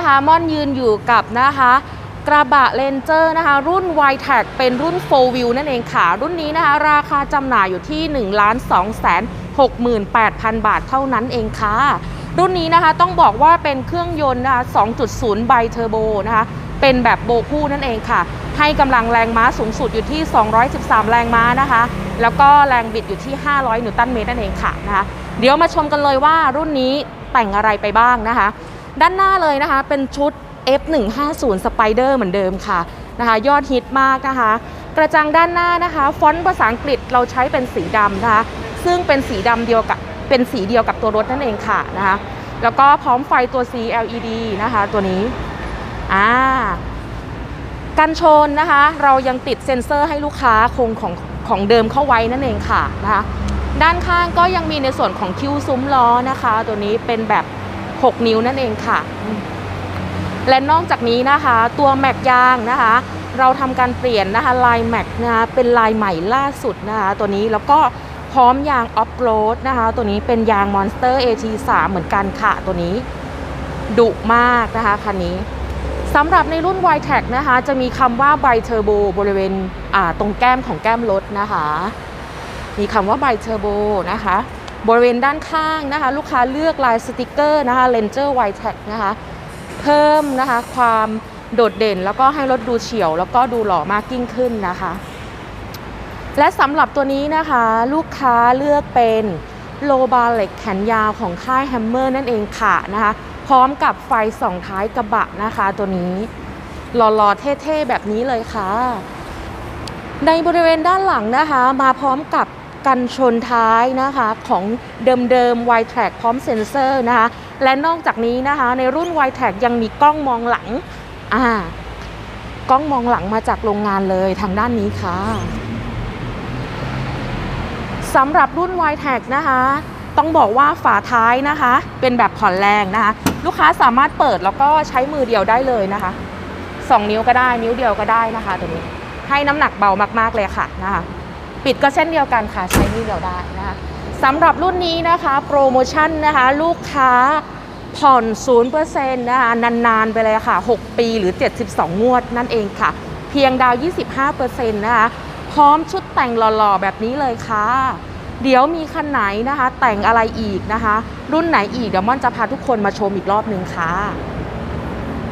นะคะม่อนยืนอยู่กับนะคะกระบะเลนเจอร์นะคะ รุ่น y t e c เป็นรุ่น 4 wheel นั่นเองค่ะ รุ่นนี้นะคะ ราคาจำหน่ายอยู่ที่ 1 2 6 8 0 0 0 บาทเท่านั้นเองค่ะ รุ่นนี้นะคะต้องบอกว่าเป็นเครื่องยนต์นะคะ 2.0 ไบเทอร์โบนะคะ เป็นแบบโบคู่นั่นเองค่ะ ให้กำลังแรงม้าสูงสุดอยู่ที่ 213 แรงม้านะคะ แล้วก็แรงบิดอยู่ที่ 500 นิวตันเมตรนั่นเองค่ะนะคะ เดี๋ยวมาชมกันเลยว่ารุ่นนี้แต่งอะไรไปบ้างนะคะ ด้านหน้าเลยนะคะ เป็นชุด F150 Spider เหมือนเดิมค่ะนะคะ ยอดฮิตมากนะคะ กระจังด้านหน้านะคะ ฟอนต์ภาษาอังกฤษเราใช้เป็นสีดำนะคะ ซึ่งเป็นสีดำเดียวกับเป็นสีเดียวกับตัวรถนั่นเองค่ะนะคะ แล้วก็พร้อมไฟตัว CLED นะคะ ตัวนี้อ่ากันชนนะคะ เรายังติดเซ็นเซอร์ให้ลูกค้าคงของของเดิมเข้าไว้นั่นเองค่ะนะคะ ด้านข้างก็ยังมีในส่วนของคิ้วซุ้มล้อนะคะ ตัวนี้เป็นแบบ 6 นิ้วนั่นเองค่ะ และนอกจากนี้นะคะ ตัวแม็กยางนะคะ เราทำการเปลี่ยนนะคะลายแม็กนะคะเป็นลายใหม่ล่าสุดนะคะตัวนี้แล้วก็พร้อมยางออฟโรดนะคะ ตัวนี้เป็นยาง Monster AT3 เหมือนกันค่ะ ตัวนี้ดุมากนะคะคันนี้สำหรับในรุ่น y t e c นะคะ จะมีคำว่า b i t u r b o บริเวณอ่าตรงแก้มของแก้มรถนะคะ มีคำว่า b i t u r b o นะคะ บริเวณด้านข้างนะคะ ลูกค้าเลือกลายสติกเกอร์นะคะ Ranger y t e c นะคะเพิ่มนะคะความโดดเด่นแล้วก็ให้รถดูเฉียว แล้วก็ดูหล่อมากยิ่งขึ้นนะคะ และสำหรับตัวนี้นะคะ ลูกค้าเลือกเป็นโลบาเล็กแขนยาวของค่ายแฮมเมอร์นั่นเองค่ะนะคะ พร้อมกับไฟสองท้ายกระบะนะคะตัวนี้หล่อๆเท่ๆแบบนี้เลยค่ะ ในบริเวณด้านหลังนะคะ มาพร้อมกับ กันชนท้ายนะคะของเดิมๆ y t r a c พร้อมเซ็นเซอร์นะคะ และนอกจากนี้นะคะ ในรุ่น y t r a c ยังมีกล้องมองหลังอ่ากล้องมองหลังมาจากโรงงานเลยทางด้านนี้ค่ะสำหรับรุ่น y t r a c นะคะ ต้องบอกว่าฝาท้ายนะคะ เป็นแบบผ่อนแรงนะคะ ลูกค้าสามารถเปิดแล้วก็ใช้มือเดียวได้เลยนะคะสองนิ้วก็ได้นิ้วเดียวก็ได้นะคะตัวนี้ให้น้ำหนักเบามากๆเลยค่ะนะคะ ปิดก็เช่นเดียวกันค่ะใช้นิ้วเดียวได้นะคะสำหรับรุ่นนี้นะคะโปรโมชั่นนะคะลูกค้าผ่อน0%นะคะนานๆ ไปเลยค่ะ 6 ปีหรือ 72 งวดนั่นเองค่ะ เพียงดาว 25%นะคะพร้อมชุดแต่งหล่อๆ แบบนี้เลยค่ะ เดี๋ยวมีคันไหนนะคะ แต่งอะไรอีกนะคะ รุ่นไหนอีกเดี๋ยวม่อนจะพาทุกคนมาชมอีกรอบหนึ่งค่ะ